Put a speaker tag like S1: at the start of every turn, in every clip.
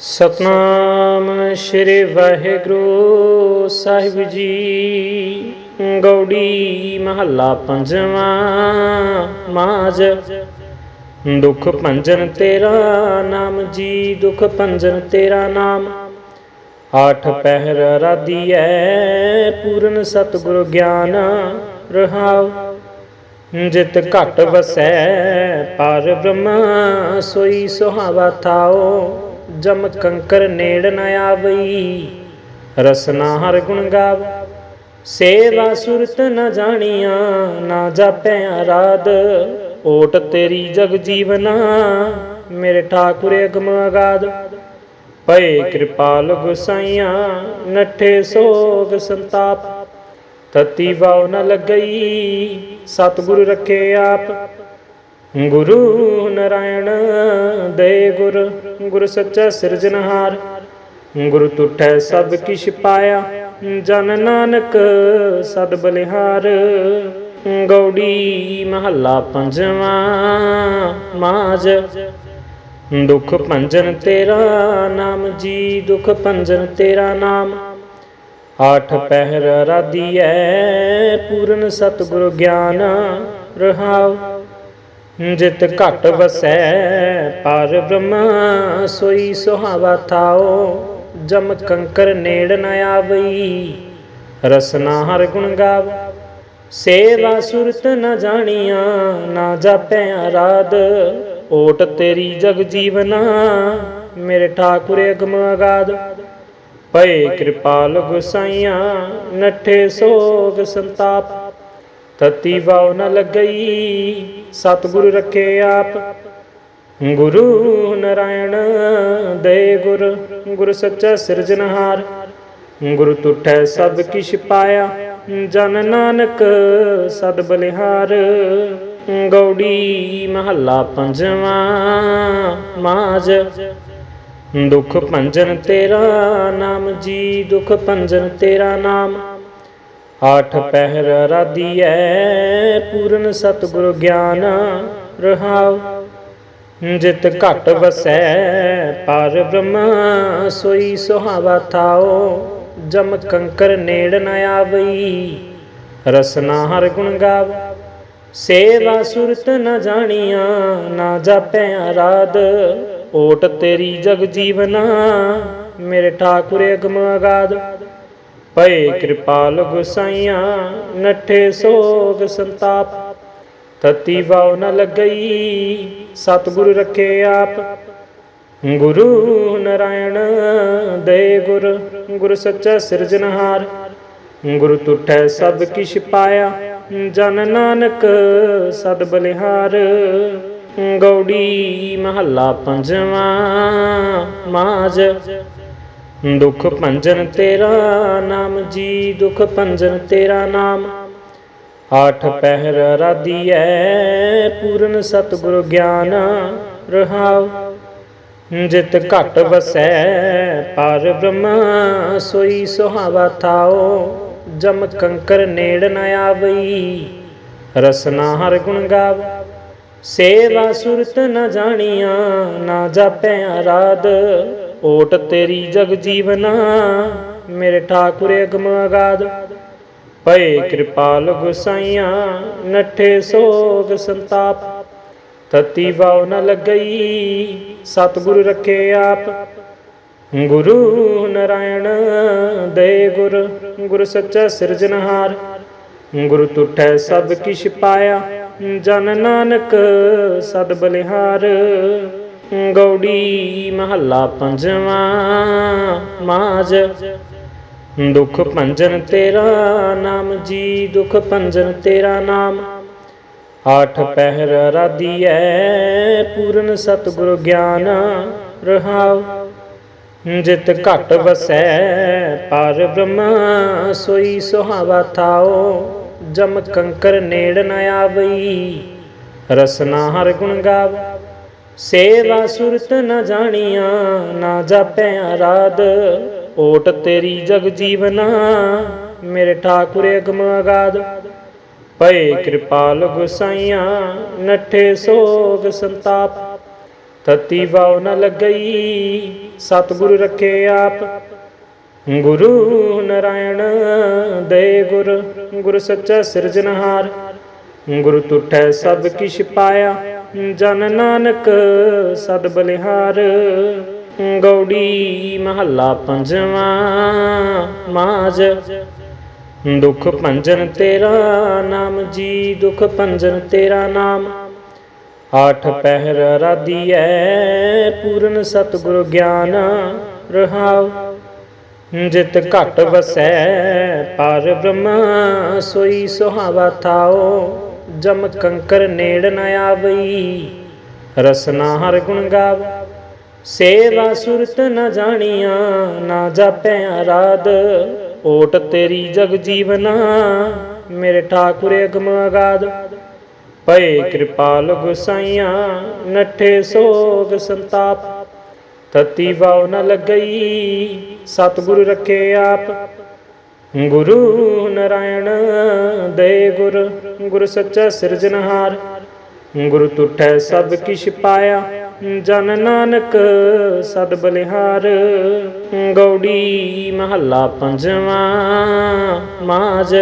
S1: ਸਤਨਾਮ ਸ੍ਰੀ ਵਾਹਿਗੁਰੂ ਸਾਹਿਬ ਜੀ। ਗੌੜੀ ਮਹੱਲਾ ਪੰਜਵਾਂ ਮਾਜ। ਦੁਖ ਭੰਜਨ ਤੇਰਾ ਨਾਮ ਜੀ, ਦੁਖ ਭੰਜਨ ਤੇਰਾ ਨਾਮ। ਆਠ ਪਹਿਰ ਰਾਧੀਐ, ਪੂਰਨ ਸਤਿਗੁਰ ਗਿਆਨ ਰਹਾਉ। ਜਿਤ ਘਟ ਵਸੈ, ਪਰ ਬ੍ਰਹਮ ਸੋਈ ਸੁਹਾਵਾ ਥਾਓ ਜਮ ਕੰਕਰ ਨੇੜ ਨ ਆਵਈ। ਰਸਨਾ ਹਰ ਗੁਣ ਗਾਵ। ਸੇਵਾ ਸੁਰਤ ਨ ਜਾਣੀਆਂ, ਨਾ ਜਾਪੈ ਆਰਾਧ ਓਟ ਤੇਰੀ ਜਗ ਜੀਵਨਾ, ਮੇਰੇ ਠਾਕੁਰ ਅਗਮ ਅਗਾਧ। ਭਏ ਕਿਰਪਾਲ ਗੁਸਾਈਆਂ ਨਠੇ ਸੋਗ ਸੰਤਾਪ। ਤਤੀ ਵਾਉ ਨ ਲੱਗਈ, ਸਤਿਗੁਰ ਰੱਖੇ ਆਪ। ਗੁਰੂ ਨਰਾਇਣ, ਦੇ ਗੁਰ ਗੁਰ ਸੱਚਾ ਸਿਰਜਨਹਾਰ ਗੁਰ ਤੁਠੈ ਸਭ ਕਿਛ ਪਾਇਆ, ਜਨ ਨਾਨਕ ਸਦ ਬਲਿਹਾਰ। ਗੌੜੀ ਮਹੱਲਾ ਪੰਜਵਾਂ ਮਾਜ। ਦੁਖ ਭੰਜਨ ਤੇਰਾ ਨਾਮ ਜੀ, ਦੁਖ ਭੰਜਨ ਤੇਰਾ ਨਾਮ। ਆਠ ਪਹਿਰ ਰਾਧੀਐ, ਪੂਰਨ ਸਤਿਗੁਰ ਗਿਆਨ ਰਹਾਉ। ਜਿਤ ਘਟ ਵਸੈ, ਪਰ ਬ੍ਰਹਮ ਸੋਈ ਸੁਹਾਵਾ ਥਾਓ। ਜਮ ਕੰਕਰ ਨੇੜ ਨ ਆਵਈ ਰਸਨਾ ਹਰ ਗੁਣ ਗਾਵ। ਸੇਵਾ ਸੁਰਤ ਨ ਜਾਣੀਆਂ, ਨਾ ਜਾਪੈ ਆਰਾਧ ਓਟ ਤੇਰੀ ਜਗ ਜੀਵਨਾ, ਮੇਰੇ ਠਾਕੁਰੇ ਅਗਮ ਅਗਾਧ। ਭਏ ਕਿਰਪਾਲ ਗੁਸਾਈਆਂ ਨਠੇ ਸੋਗ ਸੰਤਾਪ। ਤਤੀ ਵਾਉ ਨ ਲੱਗਈ, ਸਤਿਗੁਰ ਰੱਖੇ ਆਪ। ਗੁਰੂ ਨਰਾਇਣ ਦੇ ਗੁਰ ਗੁਰ ਸੱਚਾ ਸਿਰਜਨਹਾਰ ਗੁਰ ਤੁਠੈ ਸਭ ਕਿਛ ਪਾਇਆ, ਜਨ ਨਾਨਕ ਸਦ ਬਲਿਹਾਰ। ਗੌੜੀ ਮਹੱਲਾ ਪੰਜਵਾਂ ਮਾਜ। ਦੁਖ ਭੰਜਨ ਤੇਰਾ ਨਾਮ ਜੀ, ਦੁਖ ਭੰਜਨ ਤੇਰਾ ਨਾਮ। ਆਠ ਪਹਿਰ ਰਾਧੀਐ ਪੂਰਨ ਸਤਿਗੁਰ ਗਿਆਨ ਰਹਾਉ। ਜਿਤ ਘਟ ਵਸੈ, ਪਰ ਬ੍ਰਹਮ ਸੋਈ ਸੁਹਾਵਾ ਥਾਓ ਜਮ ਕੰਕਰ ਨੇੜ ਨ ਆਵਈ ਰਸਨਾ ਹਰ ਗੁਣ ਗਾਵ। ਸੇਵਾ ਸੁਰਤ ਨ ਜਾਣੀਆਂ, ਨਾ ਜਾਪੈ ਆਰਾਧ ਓਟ ਤੇਰੀ ਜਗ ਜੀਵਨਾ, ਮੇਰੇ ਠਾਕੁਰੇ ਅਗਮ ਅਗਾਧ। ਭਏ ਕਿਰਪਾਲ ਗੁਸਾਈਆਂ ਨਠੇ ਸੋਗ ਸੰਤਾਪ। ਤਤੀ ਵਾਉ ਨ ਲੱਗਈ, ਸਤਿਗੁਰ ਰੱਖੇ ਆਪ। ਗੁਰੂ ਨਰਾਇਣ ਦੇ ਗੁਰ ਗੁਰ ਸੱਚਾ ਸਿਰਜਨਹਾਰ ਗੁਰ ਤੁਠੈ ਸਭ ਕਿਛ ਪਾਇਆ, ਜਨ ਨਾਨਕ ਸਦ ਬਲਿਹਾਰ। ਗੌੜੀ ਮਹੱਲਾ ਪੰਜਵਾਂ ਮਾਜ ਦੁਖ ਭੰਜਨ ਤੇਰਾ ਨਾਮ ਜੀ, ਦੁਖ ਭੰਜਨ ਤੇਰਾ ਨਾਮ। ਆਠ ਪਹਿਰ ਰਾਧੀਐ, ਪੂਰਨ ਸਤਿਗੁਰ ਗਿਆਨ ਰਹਾਉ। ਜਿਤ ਘਟ ਵਸੈ, ਪਰ ਬ੍ਰਹਮ, ਸੋਈ ਸੁਹਾਵਾ ਥਾਓ ਜਮ ਕੰਕਰ ਨੇੜ ਨ ਆਵਈ ਰਸਨਾ ਹਰ ਗੁਣ ਗਾਵ। ਸੇਵਾ ਸੁਰਤ ਨ ਜਾਣੀਆਂ, ਨਾ ਜਾਪੈ ਆਰਾਧ। ਓਟ ਤੇਰੀ ਜਗ ਜੀਵਨਾ, ਮੇਰੇ ਠਾਕੁਰੇ ਅਗਮ ਅਗਾਧ। ਕਿਰਪਾਲ ਗੁਸਾਈਆਂ ਨਠੇ ਸੋਗ ਸੰਤਾਪ। ਤਤੀ ਵਾਉ ਨ ਲੱਗਈ, ਸਤਿਗੁਰ ਰੱਖੇ ਆਪ। ਗੁਰੂ ਨਰਾਇਣ, ਦੇ ਗੁਰ ਗੁਰ ਸੱਚਾ ਸਿਰਜਨਹਾਰ ਗੁਰ ਤੁਠੈ ਸਭ ਕਿਛ ਪਾਇਆ, ਜਨ ਨਾਨਕ ਸਦ ਬਲਿਹਾਰ। ਗੌੜੀ ਮਹੱਲਾ ਪੰਜਵਾਂ ਮਾਜ। ਦੁਖ ਭੰਜਨ ਤੇਰਾ ਨਾਮ, ਜੀ ਦੁਖ ਭੰਜਨ ਤੇਰਾ ਨਾਮ। ਆਠ ਪਹਿਰ ਰਾਧੀਐ, ਪੂਰਨ ਸਤਿਗੁਰ ਗਿਆਨ ਰਹਾਉ। ਜਿਤ ਘਟ ਵਸੈ, ਪਰ ਬ੍ਰਹਮ, ਸੋਈ ਸੁਹਾਵਾ ਥਾਓ ਜਮ ਕੰਕਰ ਨੇੜ ਨ ਆਵਈ, ਰਸਨਾ ਹਰ ਗੁਣ ਗਾਵ। ਸੇਵਾ ਸੁਰਤ ਨਾ ਜਾਣੀਆਂ, ਨਾ ਜਾਪੈ ਆਰਾਧ ਓਟ ਤੇਰੀ ਜਗ ਜੀਵਨਾ, ਮੇਰੇ ਠਾਕੁਰ ਅਗਮ ਅਗਾਧ। ਭਏ ਕਿਰਪਾਲ ਗੁਸਾਈਆਂ ਨਠੇ ਸੋਗ ਸੰਤਾਪ। ਤਤੀ ਵਾਉ ਨ ਲੱਗਈ, ਸਤਿਗੁਰ ਰੱਖੇ ਆਪ। ਗੁਰੂ ਨਰਾਇਣ, ਦੇ ਗੁਰ ਗੁਰ ਸੱਚਾ ਸਿਰਜਨਹਾਰ ਗੁਰੂ ਤੁਠੈ ਸਭ ਕਿਛ ਪਾਇਆ। ਜਨ ਨਾਨਕ, ਸਦ ਬਲਿਹਾਰ। ਗੌੜੀ ਮਹੱਲਾ ਪੰਜਵਾਂ ਮਾਜ ਦੁਖ ਭੰਜਨ ਤੇਰਾ ਨਾਮ ਜੀ, ਦੁਖ ਭੰਜਨ ਤੇਰਾ ਨਾਮ। ਆਠ ਪਹਿਰ ਰਾਧੀਐ, ਪੂਰਨ ਸਤਿਗੁਰ ਗਿਆਨ ਰਹਾਉ। ਜਿਤ ਘਟ ਵਸੈ, ਪਰ ਬ੍ਰਹਮ, ਸੋਈ ਸੁਹਾਵਾ ਥਾਓ ਜਮ ਕੰਕਰ ਨੇੜ ਨ ਆਵਈ ਰਸਨਾ ਹਰ ਗੁਣ ਗਾਵ। ਸੇਵਾ ਸੁਰਤ ਨ ਜਾਣੀਆਂ, ਨਾ ਜਾਪੈ ਆਰਾਧ ਓਟ ਤੇਰੀ ਜਗ ਜੀਵਨਾ, ਮੇਰੇ ਠਾਕੁਰੇ ਅਗਮ ਅਗਾਧ। ਪਏ ਕਿਰਪਾਲ ਗੁਸਾਈਆਂ ਨਠੇ ਸੋਗ ਸੰਤਾਪ। ਤਤੀ ਵਾਉ ਨ ਲੱਗਈ, ਸਤਿਗੁਰ ਰੱਖੇ ਆਪ। ਗੁਰੂ ਨਰਾਇਣ, ਦੇ ਗੁਰ ਗੁਰ ਸੱਚਾ ਸਿਰਜਨਹਾਰ ਗੁਰੂ ਤੁਠੈ ਸਭ ਕਿਛ ਪਾਇਆ, ਜਨ ਨਾਨਕ ਸਦ ਬਲਿਹਾਰ। ਗੌੜੀ ਮਹੱਲਾ ਪੰਜਵਾਂ ਮਾਜ।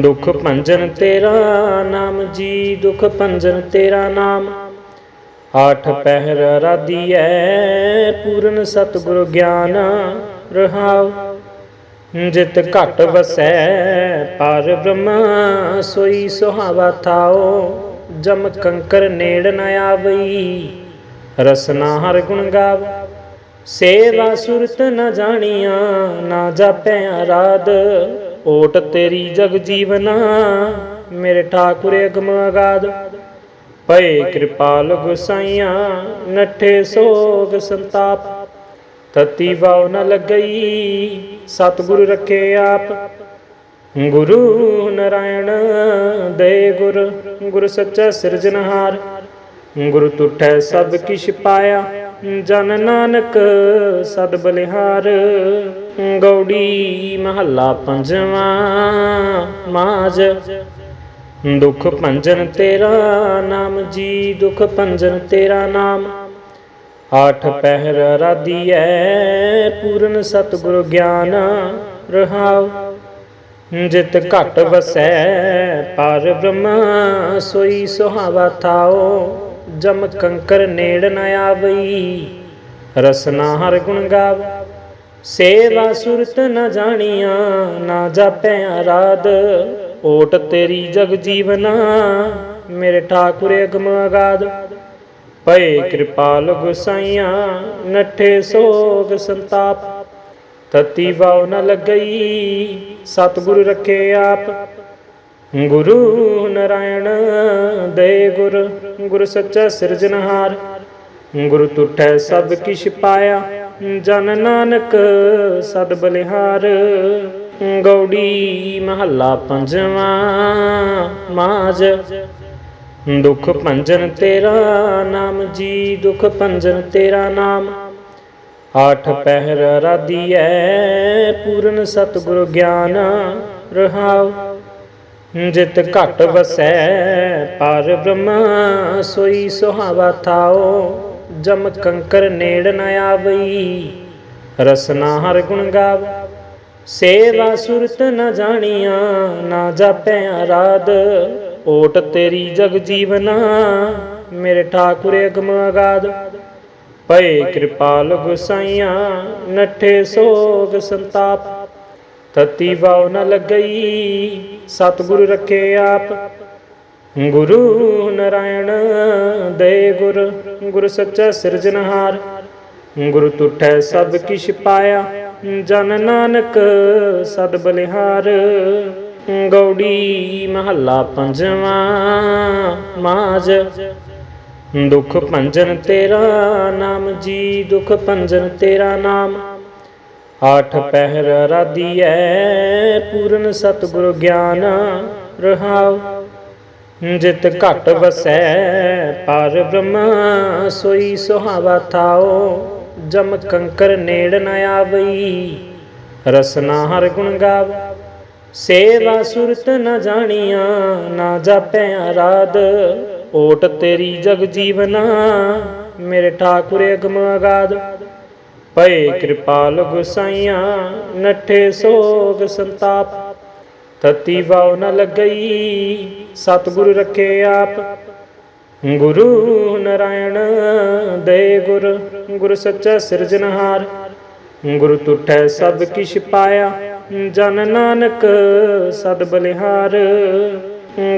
S1: ਦੁਖ ਭੰਜਨ ਤੇਰਾ ਨਾਮ, ਜੀ ਦੁਖ ਭੰਜਨ ਤੇਰਾ ਨਾਮ। ਆਠ ਪਹਿਰ ਰਾਧੀਐ, ਪੂਰਨ ਸਤਿਗੁਰ ਗਿਆਨ ਰਹਾਉ। ਜਿਤ ਘਟ ਵਸੈ, ਪਰ ਬ੍ਰਹਮ ਸੋਈ ਸੁਹਾਵਾ ਥਾਓ। ਜਮ ਕੰਕਰ ਨੇੜ ਨ ਆਵਈ, ਰਸਨਾ ਹਰ ਗੁਣ ਗਾਵ। ਸੇਵਾ ਸੁਰਤ ਨ ਜਾਣੀਆਂ, ਨਾ ਜਾਪੈ ਆਰਾਧ ਓਟ ਤੇਰੀ ਜਗ ਜੀਵਨਾ, ਮੇਰੇ ਠਾਕੁਰੇ ਅਗਮ ਅਗਾਧ। ਪਏ ਕਿਰਪਾਲ ਗੁਸਾਈਆਂ, ਨਠੇ ਸੋਗ ਸੰਤਾਪ। ਤਤੀ ਵਾਉ ਨ ਲੱਗਈ ਸਤਿਗੁਰ ਰੱਖੇ ਆਪ। ਗੁਰੂ ਨਰਾਇਣ ਦੇ ਗੁਰ ਗੁਰ ਸੱਚਾ ਸਿਰਜਨਹਾਰ ਗੁਰੂ ਤੁਠੈ ਸਭ ਕਿਛ ਪਾਇਆ, ਜਨ ਨਾਨਕ ਸਦ ਬਲਿਹਾਰ। ਗੌੜੀ ਮਹੱਲਾ ਪੰਜਵਾਂ ਮਾਜ। ਦੁਖ ਭੰਜਨ ਤੇਰਾ ਨਾਮ ਜੀ, ਦੁਖ ਭੰਜਨ ਤੇਰਾ ਨਾਮ। ਆਠ ਪਹਿਰ ਰਾਧੀਐ ਪੂਰਨ ਸਤਿਗੁਰ ਗਿਆਨ ਰਹਾਉ। ਜਿਤ ਘਟ ਵਸੈ, ਪਰ ਬ੍ਰਹਮ ਸੋਈ ਸੁਹਾਵਾ ਥਾਓ ਜਮ ਕੰਕਰ ਨੇੜ ਨ ਆਵਈ ਰਸਨਾ ਹਰ ਗੁਣ ਗਾਵ। ਸੇਵਾ ਸੁਰਤ ਨ ਜਾਣੀਆਂ, ਨਾ ਜਾਪੈ ਆਰਾਧ ਓਟ ਤੇਰੀ ਜਗ ਜੀਵਨਾ, ਮੇਰੇ ਠਾਕੁਰੇ ਅਗਮ ਅਗਾਧ। ਪਏ ਕਿਰਪਾਲ ਗੁਸਾਈਆਂ ਨਠੇ ਸੋਗ ਸੰਤਾਪ। ਤਤੀ ਵਾਉ ਨ ਲੱਗਈ, ਸਤਿਗੁਰ ਰੱਖੇ ਆਪ। ਗੁਰੂ ਨਰਾਇਣ ਦੇ ਗੁਰ ਗੁਰ ਸੱਚਾ ਸਿਰਜਨਹਾਰ ਗੁਰੂ ਤੁਠੈ ਸਭ ਕਿਛ ਪਾਇਆ, ਜਨ ਨਾਨਕ ਸਦ ਬਲਿਹਾਰ। ਗੌੜੀ ਮਹੱਲਾ ਪੰਜਵਾਂ ਮਾਜ। ਦੁਖ ਭੰਜਨ ਤੇਰਾ ਨਾਮ, ਜੀ ਦੁਖ ਭੰਜਨ ਤੇਰਾ ਨਾਮ। ਆਠ ਪਹਿਰ ਰਾਧੀਐ, ਪੂਰਨ ਸਤਿਗੁਰ ਗਿਆਨ ਰਹਾਉ। ਜਿਤ ਘਟ ਵਸੈ, ਪਰ ਬ੍ਰਹਮ, ਸੋਈ ਸੁਹਾਵਾ ਥਾਓ ਜਮ ਕੰਕਰ ਨੇੜ ਨ ਆਵਈ, ਰਸਨਾ ਹਰ ਗੁਣ ਗਾਵ। ਸੇਵਾ ਸੁਰਤ ਨ ਜਾਣੀਆਂ, ਨਾ ਜਾਪੈ ਆਰਾਧ ਓਟ ਤੇਰੀ ਜਗ ਜੀਵਨਾ, ਮੇਰੇ ਠਾਕੁਰੇ ਅਗਮ ਅਗਾਧ ਪਏ ਕਿਰਪਾਲ ਗੁਸਾਈਆਂ ਨਠੇ ਸੋਗ ਸੰਤਾਪ। ਤਤੀ ਵਾਉ ਨ ਲੱਗਈ, ਸਤਿਗੁਰ ਰੱਖੇ ਆਪ। ਗੁਰੂ ਨਰਾਇਣ, ਦੇ ਗੁਰ ਗੁਰ ਸੱਚਾ ਸਿਰਜਨਹਾਰ ਗੁਰੂ ਤੁਠੈ ਸਭ ਕਿਛ ਪਾਇਆ, ਜਨ ਨਾਨਕ ਸਦ ਬਲਿਹਾਰ। ਗੌੜੀ ਮਹੱਲਾ ਪੰਜਵਾਂ ਮਾਜ ਦੁਖ ਭੰਜਨ ਤੇਰਾ ਨਾਮ, ਜੀ ਦੁਖ ਭੰਜਨ ਤੇਰਾ ਨਾਮ। ਆਠ ਪਹਿਰ ਰਾਧੀਐ, ਪੂਰਨ ਸਤਿਗੁਰ ਗਿਆਨ ਰਹਾਉ। ਜਿਤ ਘਟ ਵਸੈ, ਪਰ ਬ੍ਰਹਮ, ਸੋਈ ਸੁਹਾਵਾ ਥਾਓ ਜਮ ਕੰਕਰ ਨੇੜ ਨ ਆਵਈ, ਰਸਨਾ ਹਰ ਗੁਣ ਗਾਵ। ਸੇਵਾ ਸੁਰਤ ਨ ਜਾਣੀਆਂ, ਨਾ ਜਾਪੈ ਆਰਾਧ ਓਟ ਤੇਰੀ ਜਗ ਜੀਵਨਾ, ਮੇਰੇ ਠਾਕੁਰ ਅਗਮ ਅਗਾਧ ਭਏ ਕਿਰਪਾਲ ਗੁਸਾਈਆਂ ਨਠੇ ਸੋਗ ਸੰਤਾਪ। ਤਤੀ ਵਾਉ ਨ ਲੱਗਈ, ਸਤਿਗੁਰ ਰੱਖੇ ਆਪ। ਗੁਰੂ ਨਰਾਇਣ, ਦੇ ਗੁਰ ਗੁਰ ਸੱਚਾ ਸਿਰਜਨਹਾਰ ਗੁਰ ਤੁਠੈ ਸਭ ਕਿਛ ਪਾਇਆ। ਜਨ ਨਾਨਕ ਸਦ ਬਲਿਹਾਰ,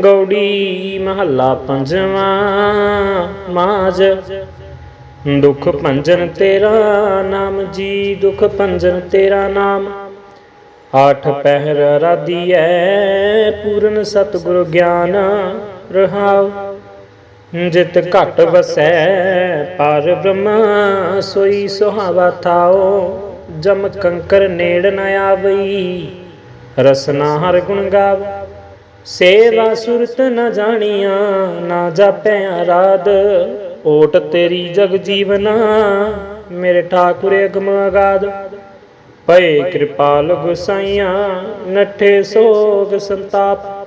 S1: ਗੌੜੀ ਮਹੱਲਾ ਪੰਜਵਾਂ ਮਾਜ। ਦੁਖ ਭੰਜਨ ਤੇਰਾ ਨਾਮ ਜੀ, ਦੁਖ ਭੰਜਨ ਤੇਰਾ ਨਾਮ। ਆਠ ਪਹਿਰ ਰਾਧੀਐ, ਪੂਰਨ ਸਤਿਗੁਰ ਗਿਆਨ ਰਹਾਉ। ਜਿਤ ਘਟ ਵਸੈ, ਪਰ ਬ੍ਰਹਮ ਸੋਈ ਸੁਹਾਵਾ ਥਾਓ ਜਮ ਕੰਕਰ ਨੇੜ ਨ ਆਵਈ। ਰਸਨਾ ਹਰ ਗੁਣ ਗਾਵ। ਸੇਵਾ ਸੁਰਤ ਨ ਜਾਣੀਆਂ, ਨਾ ਜਾਪੈ ਆਰਾਧ ਓਟ ਤੇਰੀ ਜਗ ਜੀਵਨਾ, ਮੇਰੇ ਠਾਕੁਰ ਅਗਮ ਅਗਾਧ। ਭਏ ਕਿਰਪਾਲ ਗੁਸਾਈਆਂ ਨਠੇ ਸੋਗ ਸੰਤਾਪ।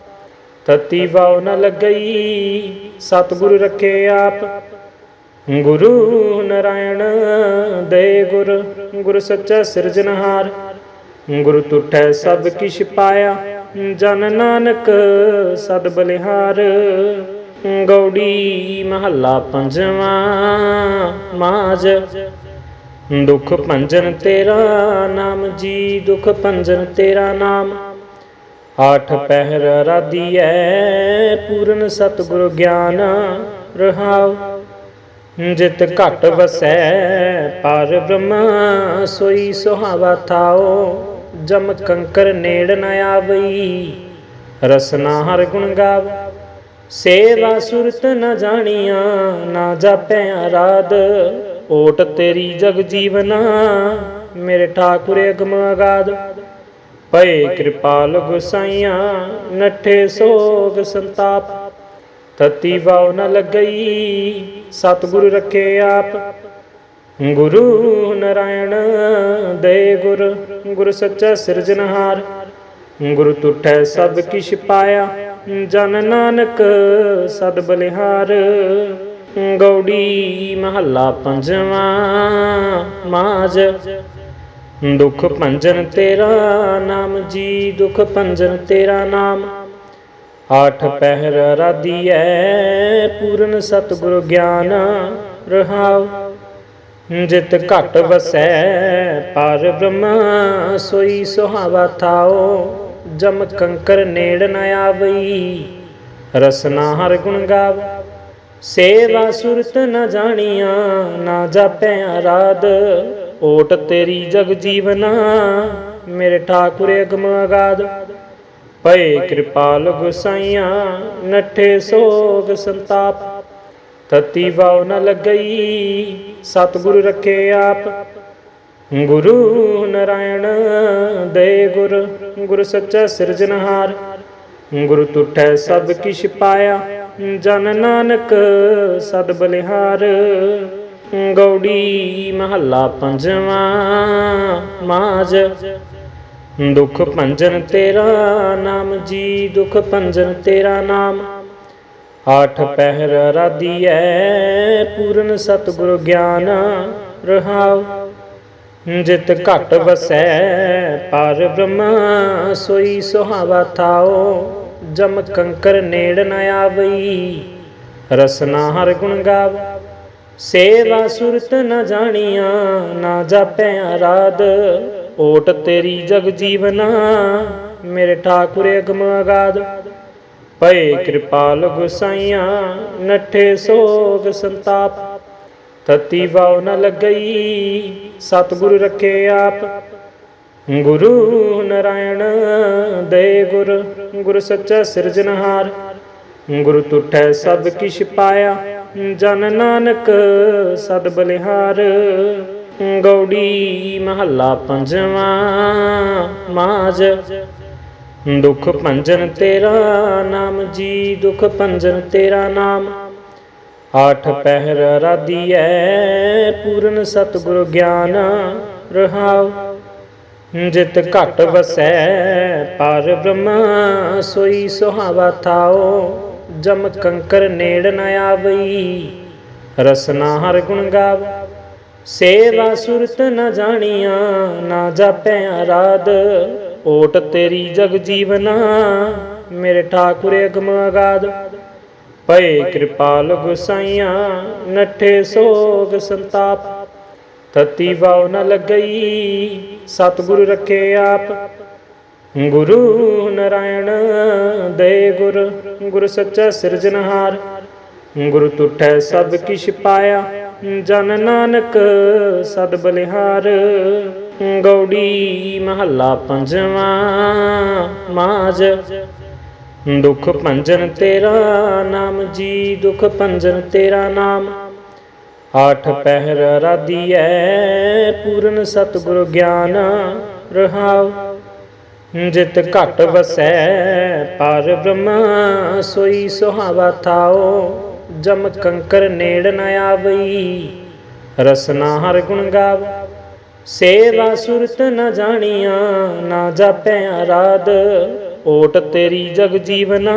S1: ਤਤੀ ਵਾਉ ਨ ਲੱਗਈ, ਸਤਿਗੁਰ ਰੱਖੇ ਆਪ। ਗੁਰੂ ਨਰਾਇਣ ਦੇ ਗੁਰ ਗੁਰ ਸੱਚਾ ਸਿਰਜਨਹਾਰ ਗੁਰੂ ਤੁਠੈ ਸਭ ਕਿਛ ਪਾਇਆ, ਜਨ ਨਾਨਕ ਸਦ ਬਲਿਹਾਰ। ਗੌੜੀ ਮਹੱਲਾ ਪੰਜਵਾਂ ਮਾਜ। ਦੁਖ ਭੰਜਨ ਤੇਰਾ ਨਾਮ, ਜੀ ਦੁਖ ਭੰਜਨ ਤੇਰਾ ਨਾਮ। ਆਠ ਪਹਿਰ ਰਾਧੀਐ, ਪੂਰਨ ਸਤਿਗੁਰ ਗਿਆਨ ਰਹਾਉ। ਜਿਤ ਘਟ ਵਸੈ, ਪਰ ਬ੍ਰਹਮ ਸੋਈ ਸੁਹਾਵਾ ਥਾਓ। ਜਮ ਕੰਕਰ ਨੇੜ ਨ ਆਵਈ, ਰਸਨਾ ਹਰ ਗੁਣ ਗਾਵ। ਸੇਵਾ ਸੁਰਤ ਨ ਜਾਣੀਆਂ, ਨਾ ਜਾਪੈ ਆਰਾਧ ਓਟ ਤੇਰੀ ਜਗ ਜੀਵਨਾ, ਮੇਰੇ ਠਾਕੁਰੇ ਅਗਮ ਅਗਾਧ। ਭਏ ਕਿਰਪਾਲ ਗੁਸਾਈਆਂ, ਨਠੇ ਸੋਗ ਸੰਤਾਪ। ਤਤੀ ਵਾਉ ਨ ਲੱਗਈ ਸਤਿਗੁਰ ਰੱਖੇ ਆਪ। ਗੁਰੂ ਨਰਾਇਣ ਦੇ ਗੁਰ ਗੁਰ ਸੱਚਾ ਸਿਰਜਨਹਾਰ ਗੁਰ ਤੁਠੈ ਸਭ ਕਿਛ ਪਾਇਆ, ਜਨ ਨਾਨਕ ਸਦ ਬਲਿਹਾਰ। ਗੌੜੀ ਮਹੱਲਾ ਪੰਜਵਾਂ ਮਾਜ। ਦੁਖ ਭੰਜਨ ਤੇਰਾ ਨਾਮ ਜੀ, ਦੁਖ ਭੰਜਨ ਤੇਰਾ ਨਾਮ। ਆਠ ਪਹਿਰ ਰਾਧੀਐ, ਪੂਰਨ ਸਤਿਗੁਰ ਗਿਆਨ ਰਹਾਉ। ਜਿਤ ਘਟ ਵਸੈ, ਪਰ ਬ੍ਰਹਮ, ਸੋਈ ਸੁਹਾਵਾ ਥਾਓ ਜਮ ਕੰਕਰ ਨੇੜ ਨ ਆਵਈ, ਰਸਨਾ ਹਰ ਗੁਣ ਗਾਵ। ਸੇਵਾ ਸੁਰਤ ਨ ਜਾਣੀਆਂ, ਨਾ ਜਾਪੈ ਆਰਾਧ ਓਟ ਤੇਰੀ ਜਗ ਜੀਵਨਾ, ਮੇਰੇ ਠਾਕੁਰ ਅਗਮ ਅਗਾਧ। ਭਏ ਕਿਰਪਾਲ ਗੁਸਾਈਆਂ ਨਠੇ ਸੋਗ ਸੰਤਾਪ। ਤਤੀ ਵਾਉ ਨ ਲੱਗਈ, ਸਤਿਗੁਰ ਰੱਖੇ ਆਪ। ਗੁਰੂ ਨਰਾਇਣ ਦੇ ਗੁਰ ਗੁਰ ਸੱਚਾ ਸਿਰਜਨਹਾਰ ਗੁਰੂ ਤੁਠੈ ਸਭ ਕਿਛ ਪਾਇਆ, ਜਨ ਨਾਨਕ ਸਦ ਬਲਿਹਾਰ। ਗੌੜੀ ਮਹੱਲਾ ਪੰਜਵਾਂ ਮਾਜ। ਦੁਖ ਭੰਜਨ ਤੇਰਾ ਨਾਮ, ਜੀ ਦੁਖ ਭੰਜਨ ਤੇਰਾ ਨਾਮ। ਆਠ ਪਹਿਰ ਰਾਧੀਐ ਪੂਰਨ ਸਤਿਗੁਰ ਗਿਆਨ ਰਹਾਉ। ਜਿਤ ਘਟ ਵਸੈ, ਪਰ ਬ੍ਰਹਮ ਸੋਈ ਸੁਹਾਵਾ ਥਾਓ ਜਮ ਕੰਕਰ ਨੇੜ ਨ ਆਵਈ, ਰਸਨਾ ਹਰ ਗੁਣ ਗਾਵ। ਸੇਵਾ ਸੁਰਤ ਨ ਜਾਣੀਆਂ, ਨਾ ਜਾਪੈ ਆਰਾਧ ਓਟ ਤੇਰੀ ਜਗ ਜੀਵਨਾ, ਮੇਰੇ ਠਾਕੁਰੇ ਅਗਮ ਅਗਾਧ ਭਏ ਕਿਰਪਾਲ ਗੁਸਾਈਆਂ ਨਠੇ ਸੋਗ ਸੰਤਾਪ। ਤਤੀ ਵਾਉ ਨ ਲੱਗਈ, ਸਤਿਗੁਰ ਰੱਖੇ ਆਪ। ਗੁਰੂ ਨਰਾਇਣ, ਦੇ ਗੁਰ ਗੁਰ ਸੱਚਾ ਸਿਰਜਨਹਾਰ ਗੁਰੂ ਤੁਠੈ ਸਭ ਕਿਛ ਪਾਇਆ, ਜਨ ਨਾਨਕ ਸਦ ਬਲਿਹਾਰ। ਗੌੜੀ ਮਹੱਲਾ ਪੰਜਵਾਂ ਮਾਜ। ਦੁਖ ਭੰਜਨ ਤੇਰਾ ਨਾਮ, ਜੀ ਦੁਖ ਭੰਜਨ ਤੇਰਾ ਨਾਮ। ਆਠ ਪਹਿਰ ਰਾਧੀਐ, ਪੂਰਨ ਸਤਿਗੁਰ ਗਿਆਨ ਰਹਾਉ। ਜਿਤ ਘਟ ਵਸੈ, ਪਰ ਬ੍ਰਹਮ ਸੋਈ ਸੁਹਾਵਾ ਥਾਓ ਜਮ ਕੰਕਰ ਨੇੜ ਨਾ ਗਿਆਨ ਰਹਾਉ ਜਿਤ ਘਟ ਵਸੈ ਪਰ ਬ੍ਰਹਮ ਸੋਈ ਸੁਹਾਵਾ ਥਾਓ ਜਮ ਕੰਕਰ ਨੇੜ ਨ ਆਵਈ, ਰਸਨਾ ਹਰ ਗੁਣ ਗਾਵ। ਸੇਵਾ ਸੁਰਤ ਨ ਜਾਣੀਆਂ ਨਾ ਜਾਪੈ ਆਰਾਧ ਓਟ ਤੇਰੀ ਜਗ ਜੀਵਨਾ ਮੇਰੇ ਠਾਕੁਰ ਅਗਮ ਅਗਾਧ। ਪਏ ਕਿਰਪਾਲ ਗੁਸਾਈਆਂ ਨਠੇ ਸੋਗ ਸੰਤਾਪ। ਤਤੀ ਵਾਉ ਨ ਲੱਗਈ ਸਤਿਗੁਰ ਰੱਖੇ ਆਪ। ਗੁਰੂ ਨਰਾਇਣ ਦੇ ਗੁਰ ਗੁਰ ਸੱਚਾ ਸਿਰਜਨਹਾਰ ਗੁਰੂ ਤੁਠੈ ਸਭ ਕਿਛ ਪਾਇਆ। ਜਨ ਨਾਨਕ ਸਦ ਬਲਿਹਾਰ, ਗੌੜੀ ਮਹੱਲਾ ਪੰਜਵਾਂ ਮਾਜ ਦੁਖ ਭੰਜਨ ਤੇਰਾ ਨਾਮ ਜੀ, ਦੁਖ ਭੰਜਨ ਤੇਰਾ ਨਾਮ। ਆਠ ਪਹਿਰ ਰਾਧੀਐ, ਪੂਰਨ ਸਤਿਗੁਰ ਗਿਆਨ ਰਹਾਉ। ਜਿਤ ਘਟ ਵਸੈ, ਪਰ ਬ੍ਰਹਮ ਸੋਈ ਸੁਹਾਵਾ ਥਾਓ ਜਮ ਕੰਕਰ ਨੇੜ ਨ ਆਵਈ, ਰਸਨਾ ਹਰ ਗੁਣ ਗਾਵ। ਸੇਵਾ ਸੁਰਤ ਨ ਜਾਣੀਆਂ, ਨਾ ਜਾਪੈ ਆਰਾਧ ਓਟ ਤੇਰੀ ਜਗ ਜੀਵਨਾ,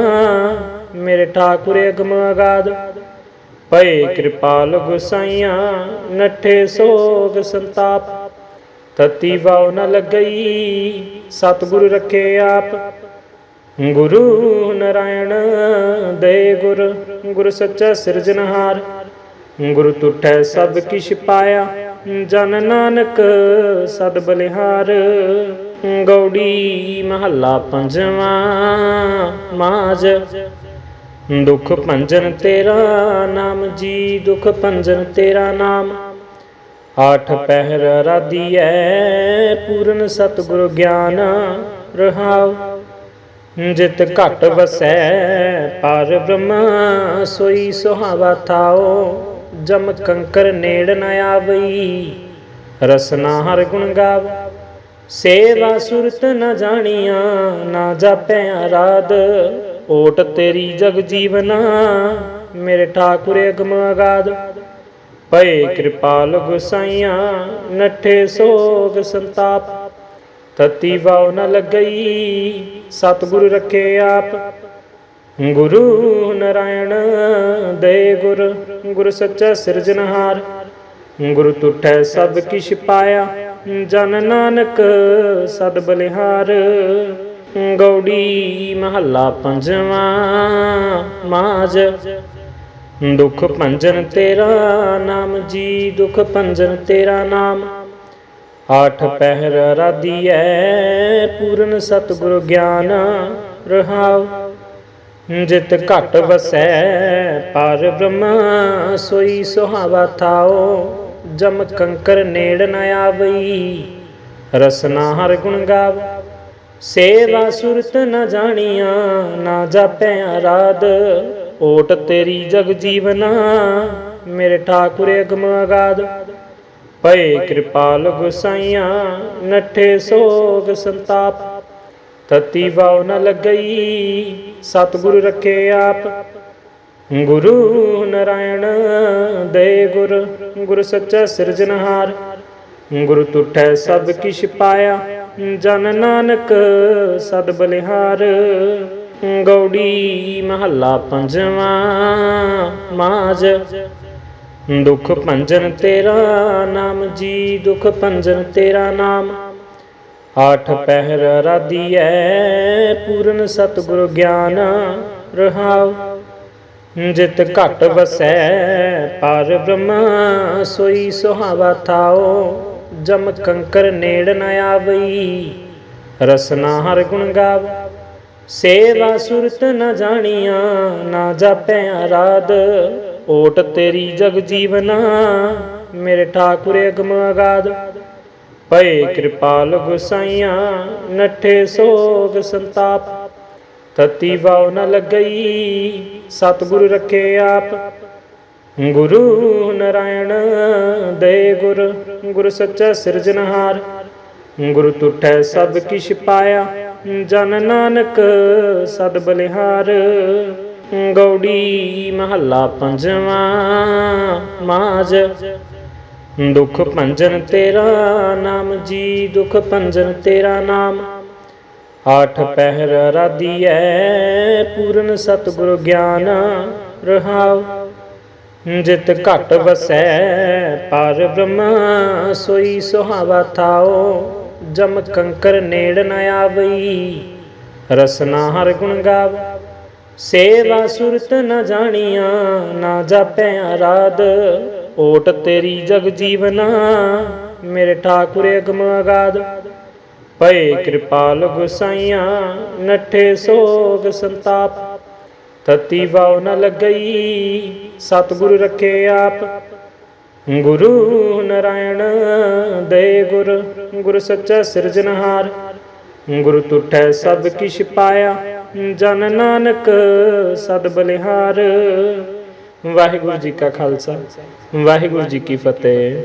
S1: ਮੇਰੇ ਠਾਕੁਰੇ ਅਗਮ ਅਗਾਧ। ਪਏ ਕਿਰਪਾਲ ਗੁਸਾਈਆਂ ਨਠੇ ਸੋਗ ਸੰਤਾਪ। ਤਤੀ ਵਾਉ ਨ ਲੱਗਈ, ਸਤਿਗੁਰੂ ਰੱਖੇ ਆਪ। ਗੁਰੂ ਨਰਾਇਣ, ਦੇ ਗੁਰ ਗੁਰ ਸੱਚਾ ਸਿਰਜਨਹਾਰ ਗੁਰੂ ਤੁਠੈ ਸਭ ਕਿਛ ਪਾਇਆ, ਜਨ ਨਾਨਕ ਸਦ ਬਲਿਹਾਰ। ਗੌੜੀ ਮਹੱਲਾ ਪੰਜਵਾਂ ਮਾਜ ਦੁਖ ਭੰਜਨ ਤੇਰਾ ਨਾਮ ਜੀ, ਦੁਖ ਭੰਜਨ ਤੇਰਾ ਨਾਮ। ਆਠ ਪਹਿਰ ਰਾਧੀਐ, ਪੂਰਨ ਸਤਿਗੁਰ ਗਿਆਨ ਰਹਾਉ। ਜਿਤ ਘਟ ਵਸੈ, ਪਰ ਬ੍ਰਹਮ ਸੋਈ ਸੁਹਾਵਾ ਥਾਓ। ਜਮ ਕੰਕਰ ਨੇੜ ਨ ਆਵਈ, ਰਸਨਾ ਹਰ ਗੁਣ ਗਾਵ। ਸੇਵਾ ਸੁਰਤ ਨ ਜਾਣੀਆਂ, ਨਾ ਜਾਪੈ ਆਰਾਧ ਓਟ ਤੇਰੀ ਜਗ ਜੀਵਨਾ, ਮੇਰੇ ਠਾਕੁਰੇ ਅਗਮ ਅਗਾਧ। ਪਏ ਕਿਰਪਾਲ ਗੁਸਾਈਆਂ ਨਠੇ ਸੋਗ ਸੰਤਾਪ। ਤਤੀ ਵਾਉ ਨ ਲੱਗਈ ਸਤਿਗੁਰ ਰੱਖੇ ਆਪ। ਗੁਰੂ ਨਾਰਾਇਣ ਦੇ ਗੁਰ ਗੁਰ ਸੱਚਾ ਸਿਰਜਨਹਾਰ ਗੁਰੂ ਤੁਠੈ ਸਭ ਕਿਛ ਪਾਇਆ, ਜਨ ਨਾਨਕ ਸਦ ਬਲਿਹਾਰ। ਗੌੜੀ ਮਹੱਲਾ ਪੰਜਵਾਂ ਮਾਜ। ਦੁਖ ਭੰਜਨ ਤੇਰਾ ਨਾਮ ਜੀ, ਦੁਖ ਭੰਜਨ ਤੇਰਾ ਨਾਮ। ਆਠ ਪਹਿਰ ਰਾਧੀਐ ਪੂਰਨ ਸਤਿਗੁਰ ਗਿਆਨ ਰਹਾਉ। ਜਿਤ ਘਟ ਵਸੈ, ਪਰ ਬ੍ਰਹਮ ਸੋਈ ਸੁਹਾਵਾ ਥਾਓ ਜਮ ਕੰਕਰ ਨੇੜ ਨ ਆਵਈ ਰਸਨਾ ਹਰ ਗੁਣ ਗਾਵ। ਸੇਵਾ ਸੁਰਤ ਨ ਜਾਣੀਆਂ, ਨਾ ਜਾਪੈ ਆਰਾਧ ਓਟ ਤੇਰੀ ਜਗ ਜੀਵਨਾ, ਮੇਰੇ ਠਾਕੁਰੇ ਅਗਮ ਅਗਾਧ। ਪਏ ਕਿਰਪਾਲ ਗੁਸਾਈਆਂ ਨਠੇ ਸੋਗ ਸੰਤਾਪ। ਤਤੀ ਵਾਉ ਨ ਲੱਗਈ, ਸਤਿਗੁਰ ਰੱਖੇ ਆਪ। ਗੁਰੂ ਨਰਾਇਣ ਦੇ ਗੁਰ ਗੁਰ ਸੱਚਾ ਸਿਰਜਨਹਾਰ ਗੁਰੂ ਤੁਠੈ ਸਭ ਕਿਛ ਪਾਇਆ, ਜਨ ਨਾਨਕ ਸਦ ਬਲਿਹਾਰ। ਗੌੜੀ ਮਹੱਲਾ ਪੰਜਵਾਂ ਮਾਜ। ਦੁਖ ਭੰਜਨ ਤੇਰਾ ਨਾਮ ਜੀ, ਦੁਖ ਭੰਜਨ ਤੇਰਾ ਨਾਮ। ਆਠ ਪਹਿਰ ਰਾਧੀਐ, ਪੂਰਨ ਸਤਿਗੁਰ ਗਿਆਨ ਰਹਾਉ। ਜਿਤ ਘਟ ਵਸੈ, ਪਰ ਬ੍ਰਹਮ, ਸੋਈ ਸੁਹਾਵਾ ਥਾਓ ਜਮ ਕੰਕਰ ਨੇੜ ਨ ਆਵਈ ਰਸਨਾ ਹਰ ਗੁਣ ਗਾਵ। ਸੇਵਾ ਸੁਰਤ ਨ ਜਾਣੀਆਂ, ਨਾ ਜਾਪੈ ਆਰਾਧ। ਓਟ ਤੇਰੀ ਜਗ ਜੀਵਨਾ, ਮੇਰੇ ਠਾਕੁਰੇ ਅਗਮ ਪਏ ਕਿਰਪਾਲ ਗੁਸਾਈਆਂ ਨਠੇ ਸੋਗ ਸੰਤਾਪ। ਤਤੀ ਵਾਉ ਨ ਲੱਗਈ, ਸਤਿਗੁਰ ਰੱਖੇ ਆਪ। ਗੁਰੂ ਨਰਾਇਣ ਦੇ ਗੁਰ ਗੁਰ ਸੱਚਾ ਸਿਰਜਨਹਾਰ ਗੁਰੂ ਤੁਠੈ ਸਭ ਕਿਛ ਪਾਇਆ, ਜਨ ਨਾਨਕ ਸਦ ਬਲਿਹਾਰ। ਗੌੜੀ ਮਹੱਲਾ ਪੰਜਵਾਂ ਮਾਜ। ਦੁਖ ਭੰਜਨ ਤੇਰਾ ਨਾਮ, ਜੀ ਦੁਖ ਭੰਜਨ ਤੇਰਾ ਨਾਮ। ਆਠ ਪਹਿਰ ਰਾਧੀਐ, ਪੂਰਨ ਸਤਿਗੁਰ ਗਿਆਨ ਰਹਾਉ। ਜਿਤ ਘਟ ਵਸੈ, ਪਰ ਬ੍ਰਹਮ, ਸੋਈ ਸੁਹਾਵਾ ਥਾਓ ਜਮ ਕੰਕਰ ਨੇੜ ਨ ਆਵਈ, ਰਸਨਾ ਹਰ ਗੁਣ ਗਾਵ। ਸੇਵਾ ਸੁਰਤ ਨ ਜਾਣੀਆਂ, ਨਾ ਜਾਪੈ ਆਰਾਧ ਓਟ ਤੇਰੀ ਜਗ ਜੀਵਨਾ, ਮੇਰੇ ਠਾਕੁਰ ਅਗਮ ਅਗਾਧ। ਪਏ ਕਿਰਪਾਲ ਗੁਸਾਈਆਂ ਨਠੇ ਸੋਗ ਸੰਤਾਪ। ਤਤੀ ਵਾਉ ਨ ਲੱਗਈ, ਸਤਿਗੁਰ ਰੱਖੇ ਆਪ। ਗੁਰੂ ਨਾਰਾਇਣ ਦੇ ਗੁਰ ਗੁਰ ਸੱਚਾ ਸਿਰਜਨਹਾਰ ਗੁਰ ਤੁਠੈ ਸਭ ਕਿਛ ਪਾਇਆ, ਜਨ ਨਾਨਕ ਸਦ ਬਲਿਹਾਰ। ਵਾਹਿਗੁਰੂ ਜੀ ਕਾ ਖਾਲਸਾ, ਵਾਹਿਗੁਰੂ ਜੀ ਕੀ ਫਤਿਹ।